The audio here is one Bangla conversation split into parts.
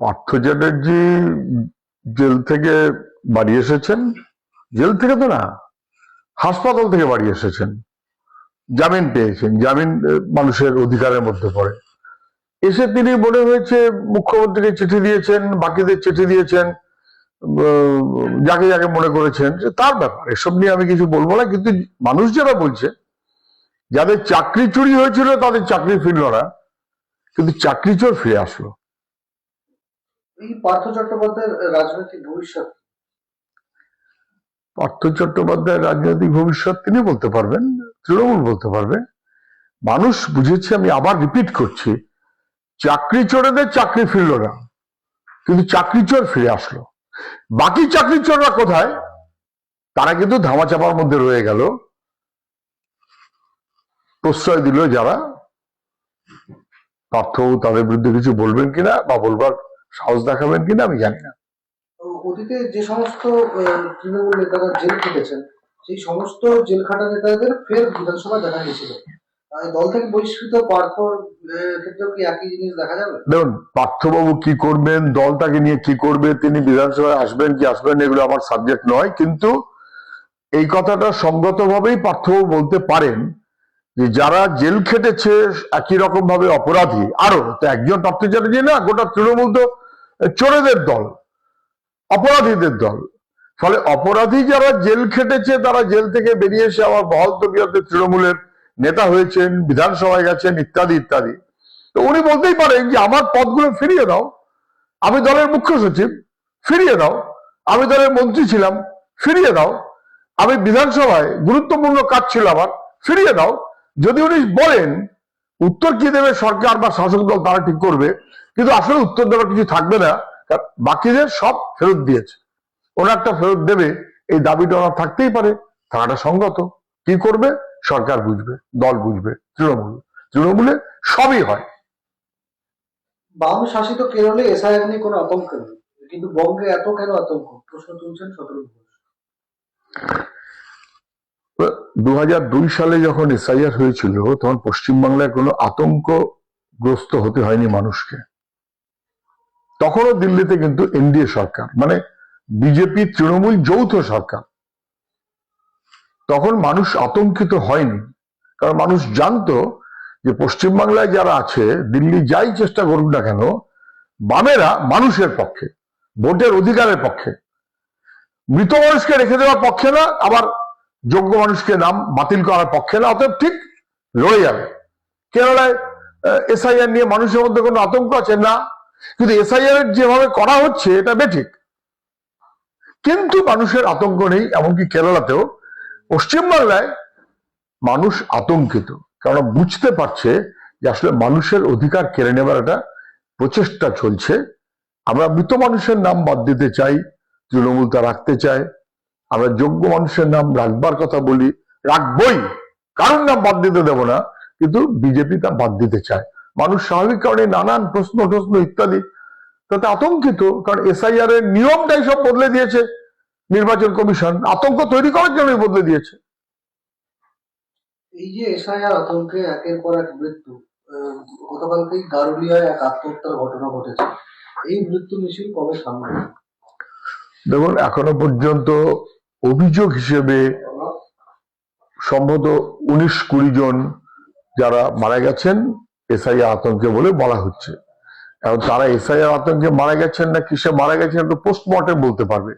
পার্থ চ্যাটার্জি জেল থেকে বাড়ি এসেছেন? জেল থেকে তো না, হাসপাতাল থেকে বাড়ি এসেছেন। জামিন পেয়েছেন, জামিন মানুষের অধিকারের মধ্যে পড়ে। এসে তিনি মনে হয়েছে মুখ্যমন্ত্রীকে চিঠি দিয়েছেন, বাকিদের চিঠি দিয়েছেন যাকে যাকে মনে করেছেন যে তার ব্যাপার, এসব নিয়ে আমি কিছু বলব না, কিন্তু মানুষ যারা বলছে, যাদের চাকরি চুরি হয়েছিল তাদের চাকরি ফিরল না, কিন্তু চাকরি চোর ফিরে আসলো। পার্থ চট্টোপাধ্যায়ের রাজনৈতিক ভবিষ্যৎ? পার্থ চট্টোপাধ্যায়ের রাজনৈতিক ভবিষ্যৎ তিনি বলতে পারবেন, তৃণমূল বলতে পারবে। মানুষ বুঝেছে, আমি আবার রিপিট করছি, চাকরি চোরেদের চাকরি ফিরল না, কিন্তু চাকরি চোর ফিরে আসলো। বাকি চাকরি চোররা কোথায়? তারা কিন্তু ধামাচাপার মধ্যে রয়ে গেল। প্রশ্রয় দিল যারা। পার্থ তাদের বিরুদ্ধে কিছু বলবেন কিনা বা বলবার সাহস দেখাবেন কিনা আমি জানি না। অতীতে যে সমস্ত তৃণমূল নেতারা জেল খেটেছেন সেই সমস্ত জেল খাটা নেতাদের ফের বিধানসভা দেখা গেছিল। দল থেকে বহিষ্কৃত পার্থর ক্ষেত্রেও কি একই জিনিস দেখা যাবে? দেখুন পার্থবাবু কি করবেন দল তাকে নিয়ে কি করবে তিনি বিধানসভায় আসবেন কি আসবেন এগুলো আমার সাবজেক্ট নয় কিন্তু এই কথাটা সঙ্গতভাবেই পার্থবাবু বলতে পারেন যে যারা জেল খেটেছে একই রকম ভাবে অপরাধী। আরও তো একজন পার্থ চ্যাটার্জি না গোটা তৃণমূল তো চোরেদের দল, অপরাধীদের দল। ফলে অপরাধী যারা জেল খেটেছে, তারা জেল থেকে বেরিয়ে এসে আবার বহল তবিয়তে তৃণমূলের নেতা হয়েছেন, বিধানসভায় গেছেন, ইত্যাদি ইত্যাদি। তো উনি বলতেই পারেন যে, আমার পদগুলো ফিরিয়ে দাও। আমি দলের মুখ্য সচিব, ফিরিয়ে দাও। আমি দলের মন্ত্রী ছিলাম, ফিরিয়ে দাও। আমি বিধানসভায় গুরুত্বপূর্ণ কাজ ছিল আমার, ফিরিয়ে দাও। যদি উনি বলেন, উত্তর কি দেবে সরকার বা শাসক দল তারা ঠিক করবে? কিন্তু আসলে উত্তর দেওয়ার কিছু থাকবে না বাকিদের সব ফেরত দিয়েছে। ওরা একটা ফেরত দেবে এই দাবিটা ওনার থাকতেই পারে থাকাটা সঙ্গত। কি করবে? সরকার বুঝবে দল বুঝবে তৃণমূল। তৃণমূলে সবই হয়। বাম শাসিত কেরলে এসআইআর নিয়ে কোনো আতঙ্ক নেই কিন্তু বঙ্গে এত কেন আতঙ্ক? প্রশ্ন তুলছেন শতরূপ ঘোষ দু দুই সালে যখন এসআইআর হয়েছিল তখন পশ্চিমবাংলায় কোনো আতঙ্কগ্রস্ত হতে হয়নি মানুষকে। তখনও দিল্লিতে কিন্তু এনডিএ সরকার মানে বিজেপি, তৃণমূল, যৌথ সরকার। তখন মানুষ আতঙ্কিত হয়নি, কারণ মানুষ জানতো যে পশ্চিমবাংলায় যারা আছে, দিল্লি যাই চেষ্টা করুক না কেন, বামেরা মানুষের পক্ষে, ভোটের অধিকারের পক্ষে। মৃত মানুষকে রেখে দেওয়ার পক্ষে না, আবার যোগ্য মানুষকে নাম বাতিল করার পক্ষে না, অতএব ঠিক লড়ে যাবে। কেরালায় এসআইআর নিয়ে মানুষের মধ্যে কোনো আতঙ্ক আছে? না। কিন্তু এসআইআর যেভাবে করা হচ্ছে, এটা বেঠিক। কিন্তু মানুষের আতঙ্ক নেই, এমনকি কেরালাতেও। পশ্চিমবাংলায় মানুষ আতঙ্কিত কারণ বুঝতে পারছে যে আসলে মানুষের অধিকার কেড়ে নেবার একটা প্রচেষ্টা চলছে। আমরা মৃত মানুষের নাম বাদ দিতে চাই, তৃণমূল তা রাখতে চায়। আমরা যোগ্য মানুষের নাম রাখবার কথা বলি, রাখবই। কারোর নাম বাদ দিতে দেব না, কিন্তু বিজেপি তা বাদ দিতে চায়। মানুষ স্বাভাবিক কারণে নানান প্রশ্ন টশ্ন ইত্যাদি। তাতে আতঙ্কিত কারণ এসআইআর এর নিয়মটাই সব বদলে দিয়েছে নির্বাচন কমিশন। আতঙ্ক তৈরি করার জন্যই বদলে দিয়েছে। এই যে এসআইআর আতঙ্কে একের পর এক মৃত্যু গতকালকেই গারুলিয়ায় এক আত্মহত্যার ঘটনা ঘটেছে। এই মৃত্যু মিছিল কবে সামনে? দেখুন এখনও পর্যন্ত অভিযোগ হিসেবে সম্ভবত উনিশ কুড়ি জন যারা মারা গেছেন এসআইআর আতঙ্কে বলে বলা হচ্ছে। এখন তারা এসআইআর আতঙ্কে মারা গেছেন না, কিসে মারা গেছেন তো পোস্টমর্টেম বলতে পারবে।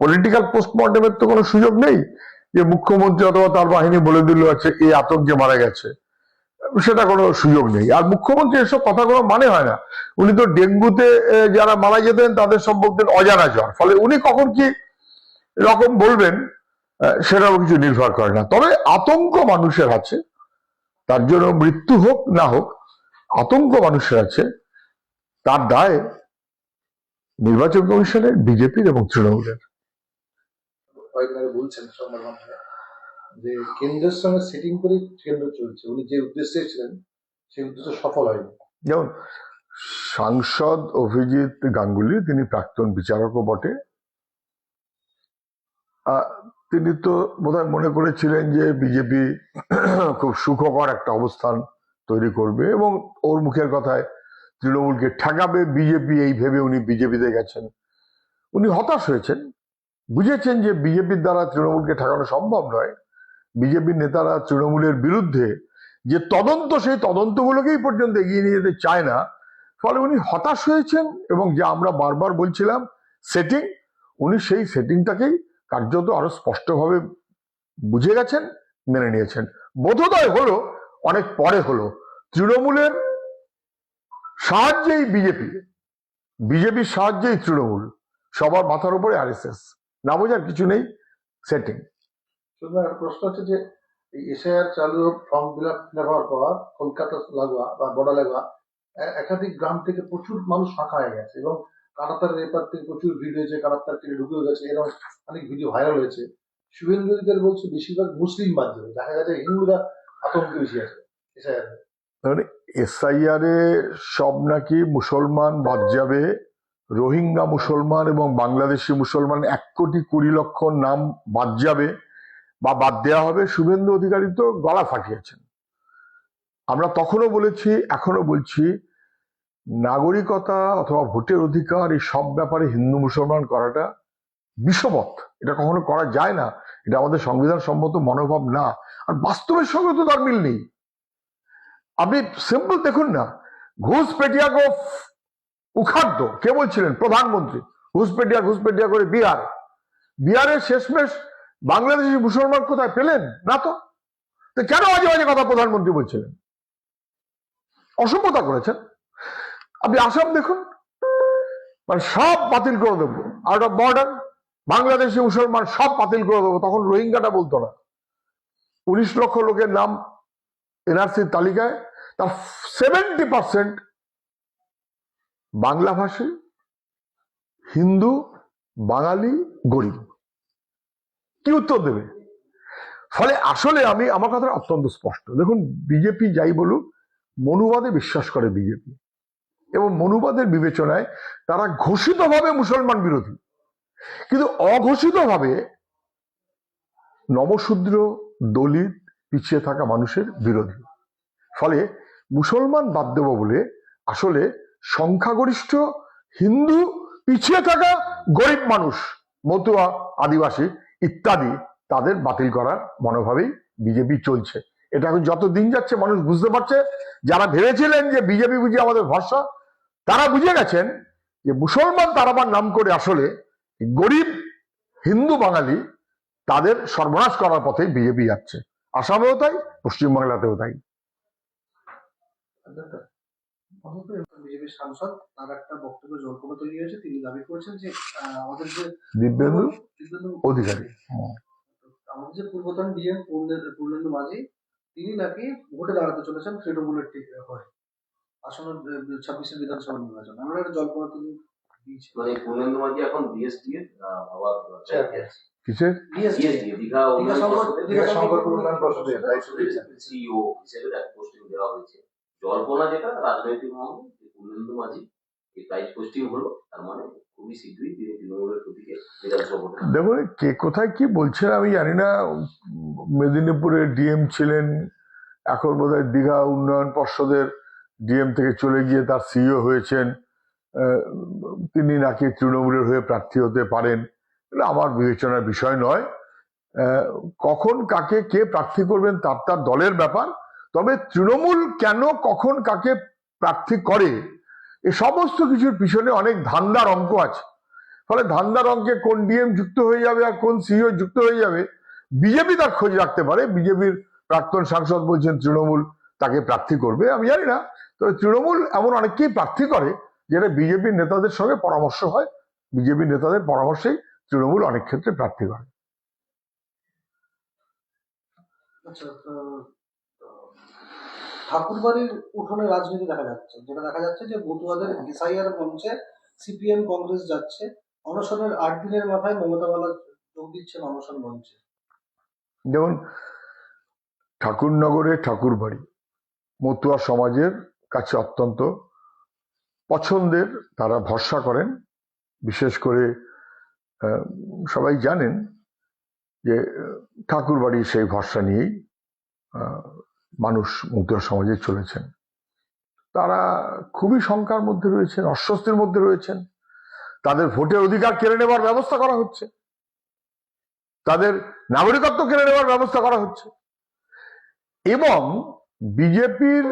পলিটিক্যাল পোস্টমর্টেমের তো কোনো সুযোগ নেই যে মুখ্যমন্ত্রী অথবা তার বাহিনী বলে দিল আছে এই আতঙ্কে মারা গেছে। সেটা কোনো সুযোগ নেই। আর মুখ্যমন্ত্রী এসব কথা কোনো মানে হয় না। উনি তো ডেঙ্গুতে যারা মারা যেতেন তাদের বলতেন অজানা জ্বর। ফলে উনি কখন কি রকম বলবেন সেটাও কিছু নির্ভর করে না। তবে আতঙ্ক মানুষের আছে। তার জন্য মৃত্যু হোক, না হোক আতঙ্ক মানুষের আছে। তার দায় নির্বাচন কমিশনের বিজেপির এবং তৃণমূলের। বলছেন সংবাদ মাধ্যমে যে কেন্দ্রের সঙ্গে সেটিং করে কেন্দ্র চলছে। উনি যে উদ্দেশ্যে ছিলেন সেই উদ্দেশ্য সফল হয়নি। যেমন সাংসদ অভিজিৎ গাঙ্গুলি তিনি প্রাক্তন বিচারকও বটে। তিনি তো বোধহয় মনে করেছিলেন যে বিজেপি খুব সুখকর একটা অবস্থান তৈরি করবে এবং ওর মুখের কথায় তৃণমূলকে ঠেকাবে বিজেপি এই ভেবে উনি বিজেপিতে গেছেন। উনি হতাশ হয়েছেন। বুঝেছেন যে বিজেপির দ্বারা তৃণমূলকে ঠেকানো সম্ভব নয়। বিজেপির নেতারা তৃণমূলের বিরুদ্ধে যে তদন্ত, সেই তদন্তগুলোকেই পর্যন্ত এগিয়ে নিয়ে যেতে চায় না। ফলে উনি হতাশ হয়েছেন এবং যা আমরা বারবার বলছিলাম সেটিং উনি সেই সেটিংটাকেই কার্যত আরও স্পষ্টভাবে বুঝে গেছেন, মেনে নিয়েছেন। বোধোদয় হলো অনেক পরে হলো, তৃণমূলের সাহায্যেই বিজেপি, বিজেপির সাহায্যেই তৃণমূল, সবার মাথার উপরে আরএসএস। না বোঝার কিছু নেই সেটিং প্রশ্ন হচ্ছে যে এসআইআর চালু ফর্ম ফিল আপ হওয়ার পর, কলকাতা লাগোয়া বা বর্ডার লাগোয়া একাধিক গ্রাম থেকে প্রচুর মানুষ ফাঁকা হয়ে গেছে এবং কানাতার এপার থেকে প্রচুর ভিড় হয়েছে কানাতার থেকে ঢুকে গেছে, এরকম অনেক ভিডিও ভাইরাল হয়েছে। শুভেন্দু বলছে, বেশিরভাগ মুসলিম বাদ দেখা গেছে হিন্দুরা আতঙ্কে বেশি আছে, এসআইআর সব নাকি মুসলমান বাদ যাবে। রোহিঙ্গা মুসলমান এবং বাংলাদেশি মুসলমান এক কোটি কুড়ি লক্ষ নাম বাদ যাবে বা বাদ দেওয়া হবে। শুভেন্দু অধিকারী তো গলা ফাটিয়েছেন। আমরা তখনও বলেছি এখনও বলছি, নাগরিকতা অথবা ভোটের অধিকার এই সব ব্যাপারে হিন্দু মুসলমান করাটা বিষমত এটা কখনো করা যায় না। এটা আমাদের সংবিধান সম্মত মনোভাব না। আর বাস্তবের সঙ্গে তো তার মিল নেই। আপনি সিম্পল দেখুন না ঘুষপেটিয়া গো উখাদ্য, কে বলছিলেন? প্রধানমন্ত্রী। ঘুষপেটিয়া ঘুষপেটিয়া করে বিহার। বিহারের শেষমেশ বাংলাদেশি মুসলমান কোথায় পেলেন? না তো? তো কেন মাঝে বাজে কথা প্রধানমন্ত্রী বলছিলেন? অসভ্যতা করেছেন। আপনি আসাম দেখুন মানে সব বাতিল করে দেবো। আউট অফ বর্ডার বাংলাদেশি মুসলমান সব বাতিল করে দেবো। তখন রোহিঙ্গাটা বলতো না। উনিশ লক্ষ লোকের নাম এনআরসির তালিকায়, তার সেভেন্টি পার্সেন্ট বাংলাভাষী হিন্দু, বাঙালি, গরিব। কি উত্তর দেবে? ফলে আসলে আমি, আমার কথা অত্যন্ত স্পষ্ট। দেখুন, বিজেপি যাই বলুক, মনুবাদে বিশ্বাস করে বিজেপি। এবং মনুবাদের বিবেচনায় তারা ঘোষিতভাবে মুসলমান বিরোধী। কিন্তু অঘোষিতভাবে নবশূদ্র দলিত পিছিয়ে থাকা মানুষের বিরোধী। ফলে মুসলমান বাদ দেব বলে আসলে সংখ্যাগরিষ্ঠ হিন্দু পিছিয়ে থাকা গরিব মানুষ, মতুয়া, আদিবাসী ইত্যাদি তাদের বাতিল করার মনোভাবেই বিজেপি চলছে। এটা এখন যত দিন যাচ্ছে মানুষ বুঝতে পারছে, যারা ভেবেছিলেন যে বিজেপি বুঝি আমাদের ভরসা, তারা বুঝে গেছেন যে মুসলমান তারাবার নাম করে আসলে গরিব হিন্দু বাঙালি তাদের সর্বনাশ করার পথে বিজেপি যাচ্ছে। আসামেও তাই, পশ্চিমবাংলাতেও তাই। বক্তব্য দাবি করেছেন যে আমাদের যে অধিকারী আমাদের যে তিনি নাকি দাঁড়াতে চলেছেন, তৃণমূলের ঠিক হয়ে। আসন্ন ছাব্বিশের বিধানসভা নির্বাচন। আমরা একটা জল্পনা তিনি মানে পূর্ণেন্দু মাঝি এখন বিএসটি এর কিসের? দীঘা উন্নয়ন পর্ষদের সিইও হিসেবে পোস্টিং দেওয়া হয়েছে। জল্পনা যেটা রাজনৈতিক মহলে পূর্ণেন্দু মাঝি এই প্রাইজ পোস্টিং হলো তার মানে খুবই শীঘ্রই তিনি তৃণমূলের প্রতীকে দেখুন কে কোথায় কি বলছেন আমি জানি না। মেদিনীপুরের ডিএম ছিলেন এখন বোধহয় দীঘা উন্নয়ন পর্ষদের ডিএম থেকে চলে গিয়ে তার সিইও হয়েছেন। আহ, তিনি নাকি তৃণমূলের হয়ে প্রার্থী হতে পারেন, এটা আমার বিবেচনার বিষয় নয়। কখন কাকে কে প্রার্থী করবেন তার তার দলের ব্যাপার, তবে তৃণমূল কেন কখন কাকে প্রার্থী করে, এ সমস্ত কিছুর পিছনে অনেক ধান্দার অঙ্ক আছে। ফলে ধান্দার অঙ্কে কোন ডিএম যুক্ত হয়ে যাবে আর কোন সিইও যুক্ত হয়ে যাবে, বিজেপি তার খোঁজ রাখতে পারে, বিজেপির প্রাক্তন সাংসদ বলছেন তৃণমূল তাকে প্রার্থী করবে, আমি জানি না। তবে তৃণমূল এমন অনেককেই প্রার্থী করে যেটা বিজেপির নেতাদের সঙ্গে পরামর্শ হয় বিজেপির নেতাদের পরামর্শেই তৃণমূল অনেক ক্ষেত্রে প্রার্থী করে আচ্ছা ঠাকুরবাড়ির উঠোনে রাজনীতি দেখা যাচ্ছে যেটা দেখা যাচ্ছে যে বটুয়াদের এসআইআর মঞ্চে সিপিএম কংগ্রেস যাচ্ছে অনশনের আট দিনের মাথায় মমতা বালা যোগ দিচ্ছেন অনশন মঞ্চে। যেমন ঠাকুরনগরে ঠাকুরবাড়ি মতুয়া সমাজের কাছে অত্যন্ত পছন্দের, তারা ভরসা করেন। বিশেষ করে সবাই জানেন যে ঠাকুরবাড়ির সেই ভরসা নিয়েই মানুষ মতুয়া সমাজে চলেছেন। তারা খুবই শঙ্কার মধ্যে রয়েছেন, অস্বস্তির মধ্যে রয়েছেন। তাদের ভোটের অধিকার কেড়ে নেবার ব্যবস্থা করা হচ্ছে। তাদের নাগরিকত্ব কেড়ে নেবার ব্যবস্থা করা হচ্ছে। এবং বিজেপির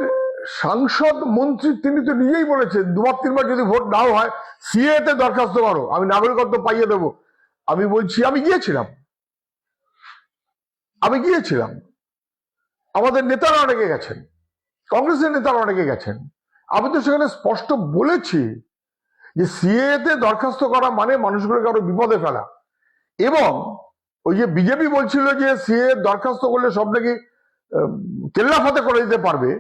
সাংসদ মন্ত্রী তিনি তো নিজেই বলেছেন দুবার তিনবার যদি ভোট নাও হয় সিএ তে দরখাস্ত করো আমি নাগরিকত্ব পাইয়ে দেব। আমি বলছি আমি গিয়েছিলাম। আমি গিয়েছিলাম। আমাদের নেতারা অনেকে গেছেন কংগ্রেসের নেতারা অনেকে গেছেন। আমি তো সেখানে স্পষ্ট বলেছি যে সিএতে দরখাস্ত করা মানে মানুষগুলোকে আরও বিপদে ফেলা। এবং ওই যে বিজেপি বলছিল যে সিএ দরখাস্ত করলে সব নাকি আহ, কেল্লাফাতে করে দিতে পারবে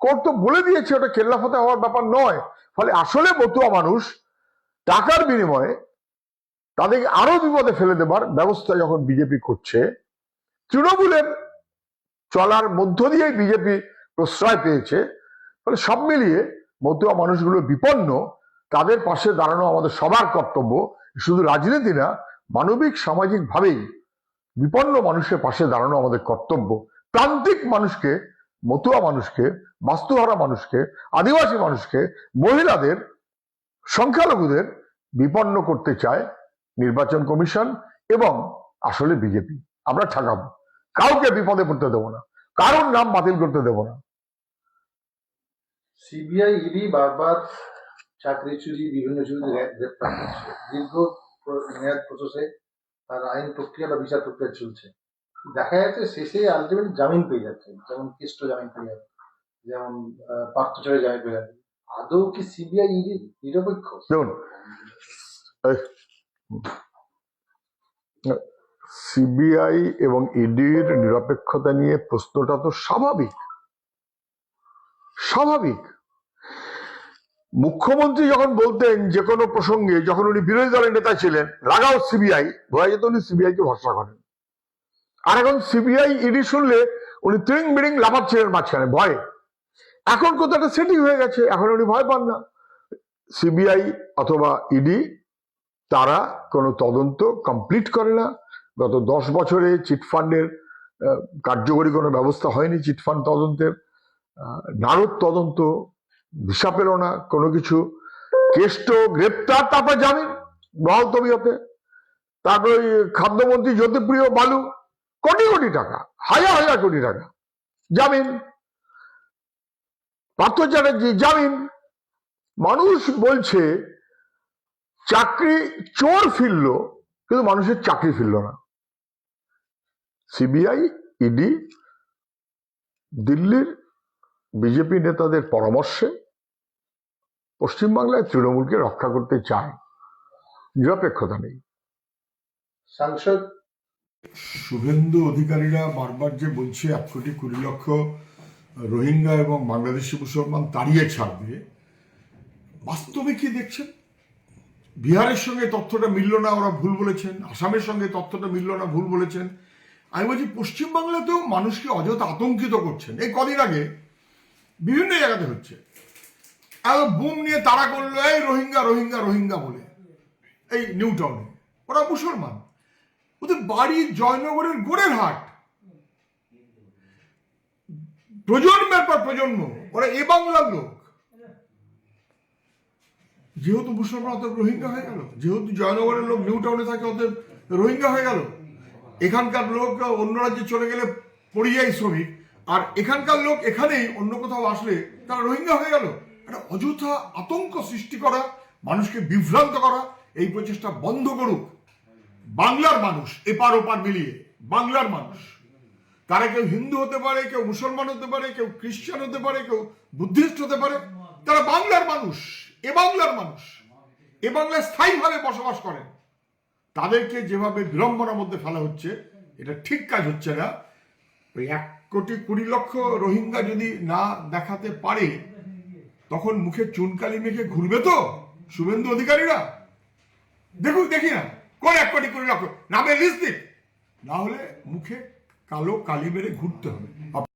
কোর্ট তো বলে দিয়েছে ওটা কেল্লাফাতে হওয়ার ব্যাপার নয়। ফলে আসলে বতুয়া মানুষ টাকার বিনিময়ে তাদেরকে আরও বিপদে ফেলে দেবার ব্যবস্থা যখন বিজেপি করছে, তৃণমূলের চলার মধ্য দিয়েই বিজেপি প্রশ্রয় পেয়েছে। ফলে সব মিলিয়ে মতুয়া মানুষগুলো বিপন্ন, তাদের পাশে দাঁড়ানো আমাদের সবার কর্তব্য, শুধু রাজনীতি না, মানবিক, সামাজিকভাবেই বিপন্ন মানুষের পাশে দাঁড়ানো আমাদের কর্তব্য। প্রান্তিক মানুষকে মতুয়া মানুষকে, বাস্তুহারা মানুষকে, আদিবাসী মানুষকে মহিলাদের, সংখ্যালঘুদের বিপন্ন করতে চায় নির্বাচন কমিশন এবং আসলে বিজেপি। আমরা ঠকাবো। কাউকে বিপদে পড়তে দেবো না। কারোর নাম বাতিল করতে দেবো না। সিবিআই, ইডি বারবার চাকরি চুরি বিভিন্ন চুরি দীর্ঘ মেয়াদ প্রসেসে তার আইন প্রক্রিয়া বা বিচার প্রক্রিয়া চলছে। দেখা যাচ্ছে শেষে আলটিমেট জামিন পেয়ে যাচ্ছে। যেমন কেষ্ট জামিন পেয়ে যাচ্ছে, যেমন পার্থচরে জামিন পেয়ে যাচ্ছে। আদৌ কি সিবিআই নিরপেক্ষ? দেখুন সিবিআই এবং ইডির নিরপেক্ষতা নিয়ে প্রশ্নটা তো স্বাভাবিক। স্বাভাবিক। মুখ্যমন্ত্রী যখন বলতেন যে কোনো প্রসঙ্গে, যখন উনি বিরোধী দলের নেতা ছিলেন লাগাও সিবিআই বোঝা যেত উনি সিবিআই কে ভরসা করেন। আর এখন সিবিআই ইডি শুনলে উনি ত্রিং বিড়িং লাফাচ্ছিলেন মাঝখানে, ভয়ে। এখন কোথাটা সেটিং হয়ে গেছে, এখন উনি ভয় পান না। সিবিআই অথবা ইডি তারা কোনো তদন্ত কমপ্লিট করে না। গত দশ বছরে চিটফান্ডের কার্যকরী কোনো ব্যবস্থা হয়নি চিটফান্ড তদন্তের। নারদ তদন্ত, দিশা পেল না, কোনো কিছু। কেষ্ট গ্রেপ্তার, তারপর জামিন, বহাল তবিয়তে। তারপর খাদ্যমন্ত্রী জ্যোতিপ্রিয় বালু কোটি কোটি টাকা, হাজার হাজার কোটি টাকা। জামিন। পার্থ চ্যাটার্জি, জামিন। মানুষ বলছে, চাকরি চোর ফিরল, কিন্তু মানুষের চাকরি ফিরল না। সিবিআই, ইডি, দিল্লির বিজেপি নেতাদের পরামর্শে পশ্চিমবাংলায় তৃণমূলকে রক্ষা করতে চায়। নিরপেক্ষতা নেই। সাংসদ শুভেন্দু অধিকারীরা বারবার যে বলছে এক কোটি কুড়ি লক্ষ রোহিঙ্গা এবং বাংলাদেশি মুসলমান তাড়িয়ে ছাড়বে, বাস্তবে কি দেখছেন? বিহারের সঙ্গে তথ্যটা মিলল না, ওরা ভুল বলেছেন। আসামের সঙ্গে তথ্যটা মিলল না, ভুল বলেছেন। আমি বলছি, পশ্চিমবাংলাতেও মানুষকে অযথা আতঙ্কিত করছেন। এই কদিন আগে বিভিন্ন জায়গাতে হচ্ছে। এত বুম নিয়ে তারা করল, এই রোহিঙ্গা রোহিঙ্গা রোহিঙ্গা বলে। এই নিউ টাউনে ওরা মুসলমান। ওদের বাড়ি জয়নগরের গোড়ের হাট। প্রজন্মের পর প্রজন্ম, ওরা এ বাংলার লোক। যেহেতু মুসলমান অত রোহিঙ্গা হয়ে গেল, যেহেতু জয়নগরের লোক নিউ টাউনে থাকে ওদের রোহিঙ্গা হয়ে গেল। এখানকার লোক অন্য রাজ্যে চলে গেলে পরিযায়ী শ্রমিক, আর এখানকার লোক এখানেই অন্য কোথাও আসলে তারা রোহিঙ্গা হয়ে গেল। একটা অযথা আতঙ্ক সৃষ্টি করা, মানুষকে বিভ্রান্ত করা, এই প্রচেষ্টা বন্ধ করুক। বাংলার মানুষ, এপার ওপার মিলিয়ে, বাংলার মানুষ। তারা কেউ হিন্দু হতে পারে, কেউ মুসলমান হতে পারে, কেউ খ্রিস্টান হতে পারে, কেউ বুদ্ধিস্ট হতে পারে, তারা বাংলার মানুষ, এ বাংলার মানুষ। এ বাংলায় স্থায়ীভাবে বসবাস করেন তাদেরকে যেভাবে বিড়ম্বনার মধ্যে ফেলা হচ্ছে, এটা ঠিক কাজ হচ্ছে না। ওই এক কোটি কুড়ি লক্ষ রোহিঙ্গা যদি না দেখাতে পারে, তখন মুখে চুনকালি মেখে ঘুরবে তো? শুভেন্দু অধিকারীরা? দেখুন, দেখি না। কোন এক কোটি লক্ষ? নামে লিস্ট দিন। না হলে মুখে কালো কালি মেরে ঘুরতে হবে।